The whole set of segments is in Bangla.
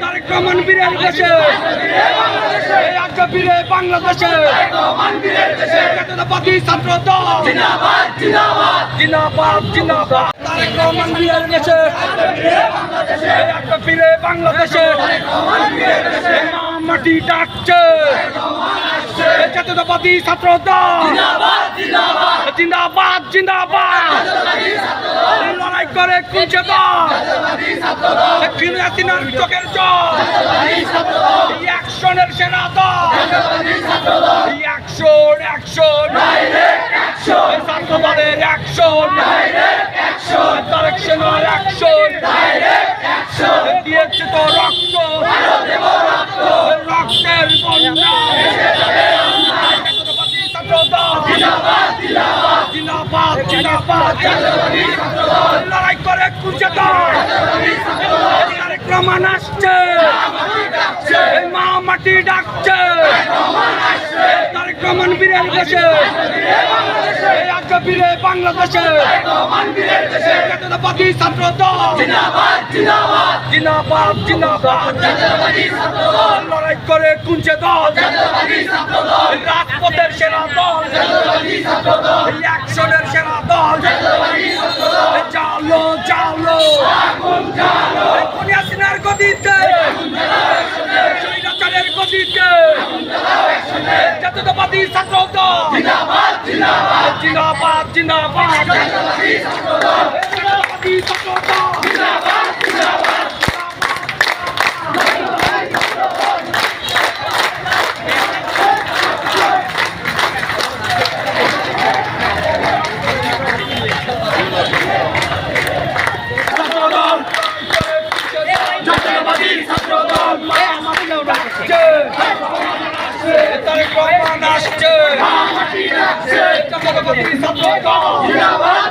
তারেক রহমান বীরের দেশে। এই আজ্ঞা বীরে বাংলাদেশে। জাতীয়তাবাদী ছাত্র দল। জিন্দাবাদ জিন্দাবাদ। তারেক রহমান বীরের দেশে। এই আজ্ঞা বীরে বাংলাদেশে। মাটি ডাকছে জাতীয়তাবাদী ছাত্র দল। জিন্দাবাদ জিন্দাবাদ। লড়াই করে কুঞ্চে দল। কিনে আসিনার চোখের জল। অ্যাকশনের সেনা দল। Action action. ছাত্র দলের সেনার অ্যাকশন। দিয়েছে তো রক্ত। রক্তের বন্যা। দল জিন্দাবাদ জিন্দাবাদ। রহমান আসছে মা মাটি ডাকছে তারেক রহমান বীরের আজ্ঞা বীরে বাংলাদেশে জাতীয়তাবাদী ছাত্র দল জিন্দাবাদ জিন্দাবাদ লড়াই করে কুঞ্চে দল রাজপথের সেরা দল গদিতে স্বৈরাচারের গদিতে জাতীয়তাবাদী ছাত্র দল জিন্দাবাদ জিন্দাবাদ। জাতীয়তাবাদী ছাত্র দল জাতীয়তাবাদী জিন্দাবাদ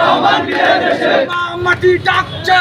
দল মাটি ডাকছে।